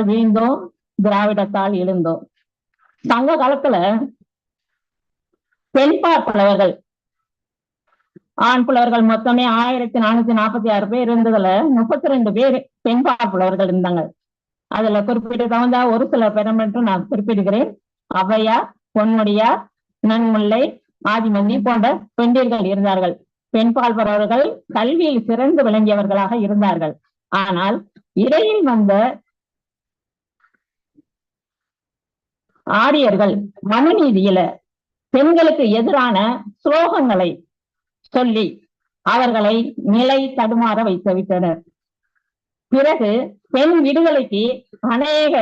வீழ்ந்தோம் திராவிடத்தால் எழுந்தோம். சங்க காலத்துல பெண்பார் புலவர்கள். ஆண் புலவர்கள் மொத்தமே ஆயிரத்தி நானூத்தி நாற்பத்தி ஆறு பேர் இருந்ததுல முப்பத்தி ரெண்டு பேர் பெண்பார் புலவர்கள் இருந்தாங்க. அதுல குறிப்பிட்டு தகுந்த ஒரு சில பேரை என்று நான் குறிப்பிடுகிறேன். ஔவையார் பொன்முடியார் நன்முல்லை ஆதிமந்தி போன்ற பெண்டிர்கள் இருந்தார்கள். பெண்பால் புலவர்கள் கல்வியில் சிறந்து விளங்கியவர்களாக இருந்தார்கள். ஆனால் இடையில் வந்த ஆரியர்கள் மனுநீதியில பெண்களுக்கு எதிரான ஸ்லோகங்களை சொல்லி அவர்களை நிலை தடுமாற வைத்து விட்டனர். பிறகு பெண் விடுதலைக்கு அநேக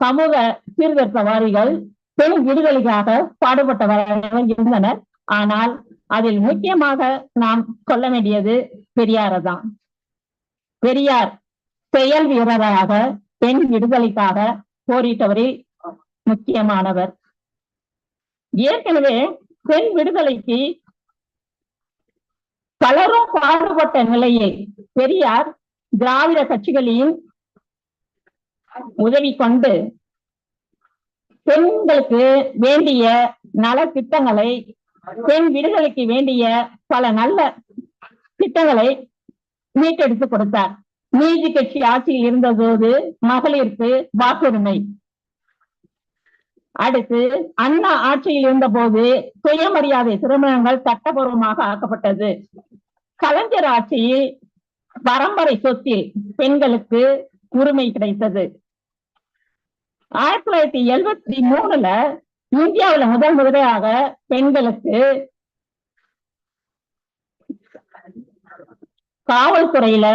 சமூக சீர்திருத்தவாதிகள் பெண் விடுதலைக்காக பாடுபட்டவர்கள் இருந்தனர். ஆனால் அதில் முக்கியமாக நாம் சொல்ல வேண்டியது பெரியாரதான் பெரியார் செயல் வீரராக பெண் விடுதலைக்காக போரிட்டவரில் முக்கியமானவர். ஏற்கனவே பெண் விடுதலைக்கு பலரும் பாடுபட்ட நிலையில் பெரியார் திராவிட கட்சிகளின் உதவி கொண்டு பெண்களுக்கு வேண்டிய நல திட்டங்களை பெண் விடுதலைக்கு வேண்டிய பல நல்ல திட்டங்களை மீட்டெடுத்து கொடுத்தார். நீதி கட்சி ஆட்சியில் இருந்தபோது மகளிருக்கு வாக்குரிமை. அடுத்து அண்ணா ஆட்சியில் இருந்த போது சுயமரியாதை திருமணங்கள் சட்டபூர்வமாக ஆக்கப்பட்டது. கலைஞர் ஆட்சியில் பரம்பரை சொத்தில் பெண்களுக்கு உரிமை கிடைத்தது. ஆயிரத்தி தொள்ளாயிரத்தி எழுபத்தி மூணுல இந்தியாவுல முதல் முதலாக பெண்களுக்கு காவல்துறையில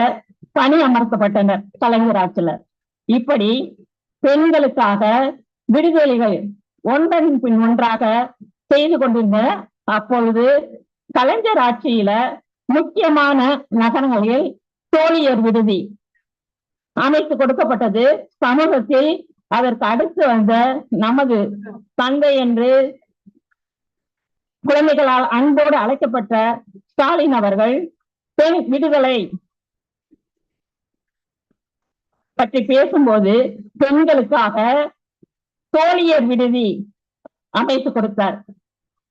பணி அமர்த்தப்பட்டனர் கலைஞர் ஆட்சியில. இப்படி பெண்களுக்காக விடுதலைகள் ஒன்றன் பின் ஒன்றாக செய்து கொண்டிருந்த அப்பொழுது கலைஞர் ஆட்சியில முக்கியமான நகரங்களில் தோழியர் விடுதி அமைத்து கொடுக்கப்பட்டது. சமூகத்தில் அதற்கு அடுத்து வந்த நமது தந்தை என்று குழந்தைகளால் அன்போடு அழைக்கப்பட்ட ஸ்டாலின் அவர்கள் பெண் விடுதலை பற்றி பேசும்போது பெண்களுக்காக தோழியர் விடுதி அமைத்து கொடுத்தார்.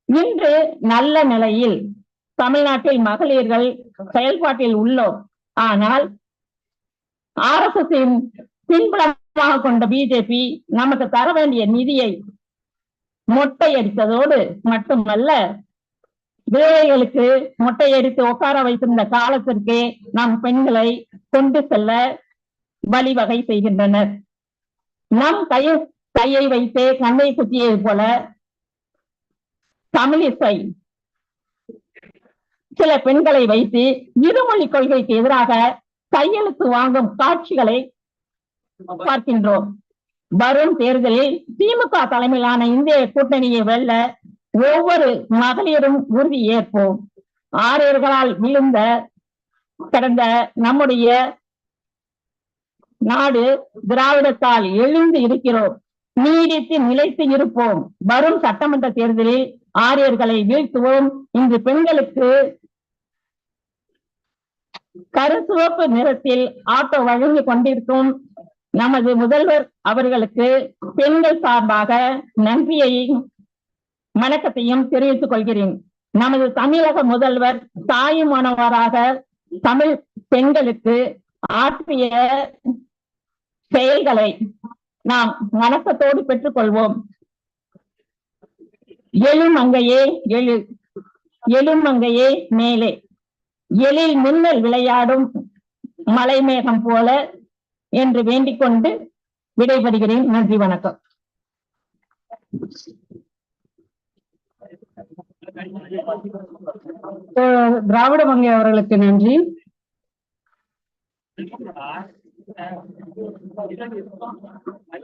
இன்று நல்ல நிலையில் தமிழ்நாட்டில் மகளிர்கள் செயல்பாட்டில் உள்ளோம். ஆனால் ஆர் எஸ் எஸ் பின்புலமாக கொண்ட பிஜேபி நமக்கு தர வேண்டிய நிதியை மொட்டையடித்ததோடு மட்டுமல்ல விதவைகளுக்கு மொட்டையடித்து உட்கார வைத்திருந்த காலத்திற்கே நம் பெண்களை கொண்டு செல்ல வழிவகை செய்கின்றனர். நம் கையை கையை வைத்தே கண்ணை குத்தியது போல தமிழிசை. சில பெண்களை வைத்து இருமொழி கொள்கைக்கு எதிராக கையெழுத்து வாங்கும் காட்சிகளை பார்க்கின்றோம். வரும் தேர்தலில் திமுக தலைமையிலான இந்திய கூட்டணியை வெல்ல ஒவ்வொரு மகளிரும் உறுதி ஏற்போம். ஆரியர்களால் விழுந்த கடந்த நம்முடைய நாடு திராவிடத்தால் எழுந்து இருக்கிறோம். நீடித்து நிலைத்து இருப்போம். வரும் சட்டமன்ற தேர்தலில் ஆரியர்களை வீழ்த்துவோம். இன்று பெண்களுக்கு கருசிவப்பு நிறத்தில் ஆட்டோ வழங்கி கொண்டிருக்கும் நமது முதல்வர் அவர்களுக்கு பெண்கள் சார்பாக நன்றியையும் வணக்கத்தையும் தெரிவித்துக் கொள்கிறேன். நமது தமிழக முதல்வர் தாயுமானவராக தமிழ் பெண்களுக்கு ஆற்றிய செயல்களை நாம் வணக்கத்தோடு பெற்றுக்கொள்வோம். எழும் அங்கையே எழு எழும் அங்கையே மேலே. எழில் மின்னல் விளையாடும் மலைமேகம் போல என்று வேண்டிக் கொண்டு விடைபெறுகிறேன். நன்றி வணக்கம். திராவிட வங்கி அவர்களுக்கு நன்றி.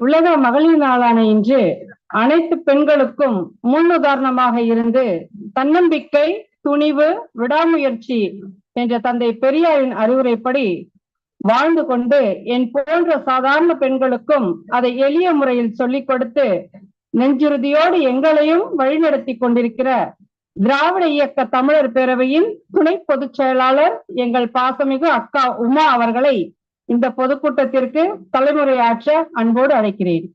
உலக மகளிர் நாளான இன்று அனைத்து பெண்களுக்கும் முன்னுதாரணமாக இருந்து தன்னம்பிக்கை துணிவு விடாமுயற்சி என்ற தந்தை பெரியாரின் அறிவுரைப்படி வாழ்ந்து கொண்டு என் போன்ற சாதாரண பெண்களுக்கும் அதை எளிய முறையில் சொல்லிக் கொடுத்து நெஞ்சுறுதியோடு எங்களையும் வழிநடத்தி கொண்டிருக்கிற திராவிட இயக்க தமிழர் பேரவையின் துணை பொதுச் செயலாளர் எங்கள் பாசமிகு அக்கா உமா அவர்களை இந்த பொதுக்கூட்டத்திற்கு தலைமுறையாற்ற அன்போடு அழைக்கிறேன்.